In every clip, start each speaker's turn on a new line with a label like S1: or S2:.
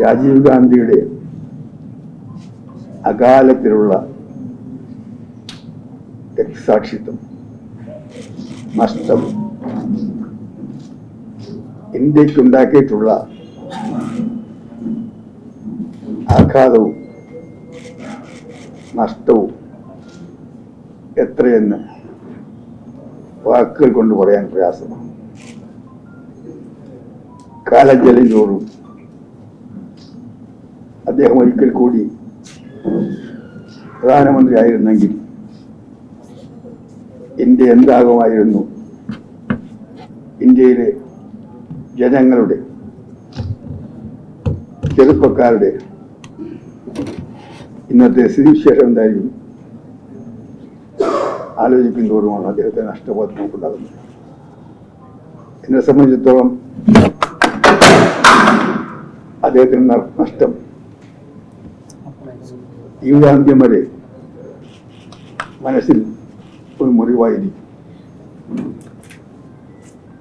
S1: രാജീവ് ഗാന്ധിയുടെ അകാലത്തിലുള്ള രക്തസാക്ഷിത്വം നഷ്ടം ഇന്ത്യക്കുണ്ടാക്കിയിട്ടുള്ള ആഘാതവും നഷ്ടവും എത്രയെന്ന് വാക്കുകൾ കൊണ്ട് പറയാൻ പ്രയാസമാണ്. കാലജലം ചോറും അദ്ദേഹം ഒരിക്കൽ കൂടി പ്രധാനമന്ത്രി ആയിരുന്നെങ്കിൽ ഇന്ത്യ എന്താകുമായിരുന്നു? ഇന്ത്യയിലെ ജനങ്ങളുടെ ചെറുപ്പക്കാരുടെ ഇന്നത്തെ സ്ഥിതിവിശേഷം എന്തായിരിക്കും? ആലോചിക്കും തോറുമാണ് അദ്ദേഹത്തെ നഷ്ടബോധം നമുക്കുണ്ടാകുന്നത് എന്നെ സംബന്ധിച്ചിടത്തോളം അദ്ദേഹത്തിന് നഷ്ടം ജീവിതാന്ത്യം വരെ മനസ്സിൽ ഒരു മുറിവായിരിക്കും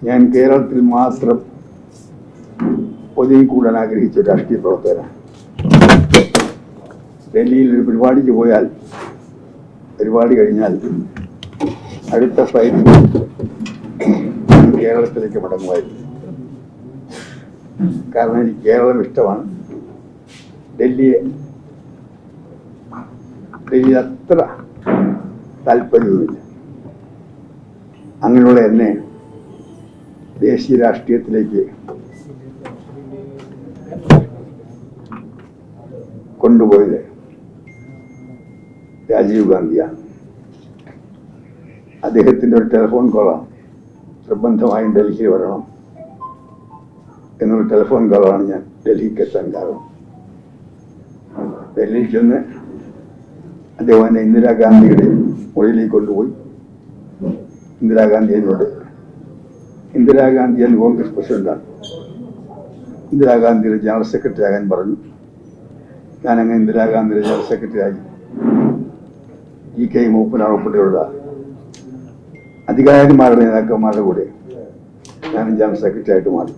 S1: ഞാൻ കേരളത്തിൽ മാത്രം ഒതുങ്ങിക്കൂടാൻ ആഗ്രഹിച്ച ഒരു രാഷ്ട്രീയ പ്രവർത്തകനാണ് ഡൽഹിയിൽ ഒരു പരിപാടിക്ക് പോയാൽ പരിപാടി കഴിഞ്ഞാൽ അടുത്ത ഫ്ലൈറ്റ് കേരളത്തിലേക്ക് മടങ്ങുമായിരുന്നു. കാരണം എനിക്ക് കേരളം ഇഷ്ടമാണ്. ഡൽഹിയെ ഡൽഹി അത്ര താല്പര്യവുമില്ല അങ്ങനെയുള്ള എന്നെ ദേശീയ രാഷ്ട്രീയത്തിലേക്ക് കൊണ്ടുപോയത് രാജീവ് ഗാന്ധിയാണ് അദ്ദേഹത്തിൻ്റെ ഒരു ടെലിഫോൺ കോളാണ് നിർബന്ധമായും ഡൽഹിയിൽ വരണം എന്നൊരു ടെലിഫോൺ കോളാണ് ഞാൻ ഡൽഹിക്ക് എത്താൻ കാരണം ഡൽഹിയിൽ ചെന്ന് അദ്ദേഹം എന്നെ ഇന്ദിരാഗാന്ധിയുടെ മുറിയിലേക്ക് കൊണ്ടുപോയി. ഇന്ദിരാഗാന്ധി എന്നോട് ഇന്ദിരാഗാന്ധി എന്ന് കോൺഗ്രസ് പ്രസിഡന്റാണ്. ഇന്ദിരാഗാന്ധിയുടെ ജനറൽ സെക്രട്ടറി ആകാൻ പറഞ്ഞു. ഞാനങ്ങ് ഇന്ദിരാഗാന്ധിയുടെ ജനറൽ സെക്രട്ടറി ആയി. ഇ കെ മൂപ്പനാണ് ഉൾപ്പെടെയുള്ള അധികാരന്മാരുടെ നേതാക്കന്മാരുടെ കൂടെ ഞാൻ ജനറൽ സെക്രട്ടറി ആയിട്ട് മാറി.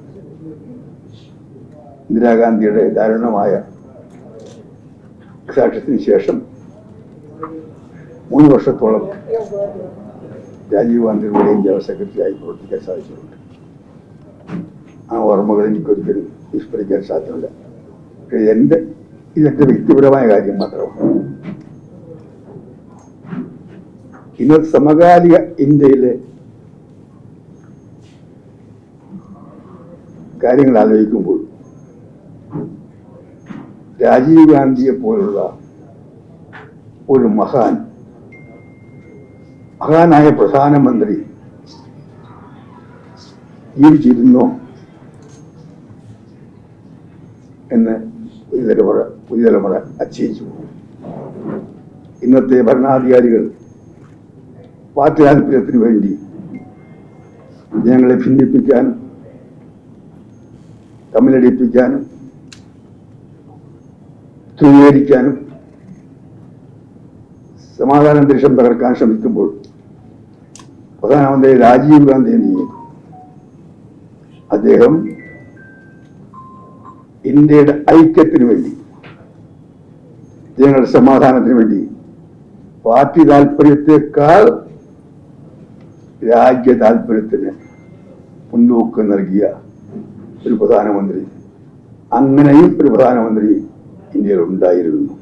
S1: ഇന്ദിരാഗാന്ധിയുടെ ദാരുണമായ സാക്ഷ്യത്തിന് ശേഷം മൂന്ന് വർഷത്തോളം രാജീവ് ഗാന്ധിയുടെയും ജനറൽ സെക്രട്ടറി ആയി പ്രവർത്തിക്കാൻ സാധിച്ചിട്ടുണ്ട്. ആ ഓർമ്മകൾ എനിക്കൊരിക്കലും വിസ്മരിക്കാൻ സാധ്യമല്ല. എന്റെ ഇതെന്റെ വ്യക്തിപരമായ കാര്യം മാത്രമാണ്. ഇന്ന് സമകാലിക ഇന്ത്യയിലെ കാര്യങ്ങൾ ആലോചിക്കുമ്പോൾ രാജീവ് ഗാന്ധിയെ പോലുള്ള ഒരു മഹാൻ. മഹാനായ പ്രധാനമന്ത്രി ജീവിച്ചിരുന്നോ എന്ന് പുതിയ തലമുറ പുതിയ തലമുറ അച്ഛയിച്ചു പോകും ഇന്നത്തെ ഭരണാധികാരികൾ പാർട്ടി താല്പര്യത്തിന് വേണ്ടി ജനങ്ങളെ ഭിന്നിപ്പിക്കാനും തമ്മിലടിപ്പിക്കാനും ധ്രുവീകരിക്കാനും സമാധാന അന്തരീക്ഷം തകർക്കാൻ ശ്രമിക്കുമ്പോൾ പ്രധാനമന്ത്രി രാജീവ് ഗാന്ധി നിയമിക്കും അദ്ദേഹം ഇന്ത്യയുടെ ഐക്യത്തിനു വേണ്ടി ജനങ്ങളുടെ സമാധാനത്തിന് വേണ്ടി പാർട്ടി താല്പര്യത്തെക്കാൾ രാജ്യ താല്പര്യത്തിന് മുൻതൂക്കം നൽകിയ ഒരു പ്രധാനമന്ത്രി. അങ്ങനെയും ഒരു പ്രധാനമന്ത്രി ഇന്ത്യയിൽ ഉണ്ടായിരുന്നു.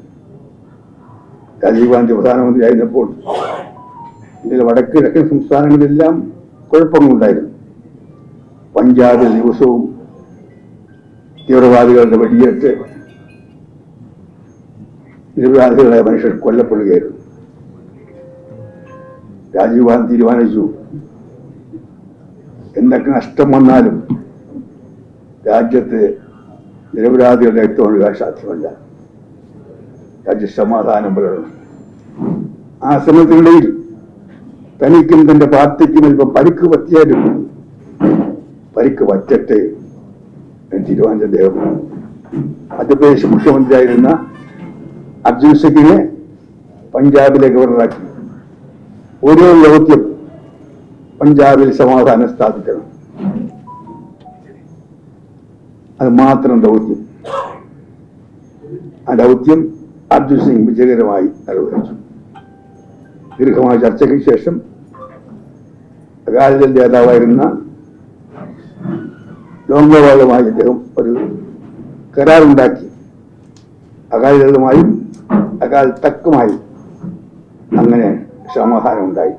S1: രാജീവ് ഗാന്ധി പ്രധാനമന്ത്രി ആയിരുന്നപ്പോൾ ഇന്ത്യയിലെ വടക്ക് കിഴക്കൻ സംസ്ഥാനങ്ങളിലെല്ലാം കുഴപ്പങ്ങളുണ്ടായിരുന്നു. പഞ്ചാബിൽ ദിവസവും തീവ്രവാദികളുടെ വെടിയേറ്റ് നിരപരാധികളായ മനുഷ്യർ കൊല്ലപ്പെടുകയായിരുന്നു. രാജീവ് ഗാന്ധി തീരുമാനിച്ചു എന്തൊക്കെ നഷ്ടം വന്നാലും രാജ്യത്ത് നിരപരാധികളുടെ രക്തം ഒഴുകാൻ സാധ്യമല്ല രാജ്യ സമാധാനം പുലരണം ആ ശ്രമത്തിനിടയിൽ തനിക്കും തന്റെ പാർട്ടിക്കും അല്പം പരിക്ക് പറ്റിയാലും പരിക്ക് പറ്റട്ടെ തീരുമാനിച്ച അദ്ദേഹം മധ്യപ്രദേശ് മുഖ്യമന്ത്രിയായിരുന്ന അർജുൻ സിംഗിനെ പഞ്ചാബിലെ ഗവർണറാക്കി. ഓരോ ദൗത്യം പഞ്ചാബിൽ സമാധാനം സ്ഥാപിക്കണം. അത് മാത്രം ദൗത്യം. ആ ദൗത്യം അബ്ദുൽ സിംഗ് വിജയകരമായി നിർവഹിച്ചു ദീർഘമായ ചർച്ചയ്ക്ക് ശേഷം അകാലിദൾ നേതാവായിരുന്ന ലോങ്കോവാളുമായി അദ്ദേഹം ഒരു കരാറുണ്ടാക്കി. അകാലിദളുമായും അകാൽ തക്കുമായും അങ്ങനെ സമാധാനം ഉണ്ടായി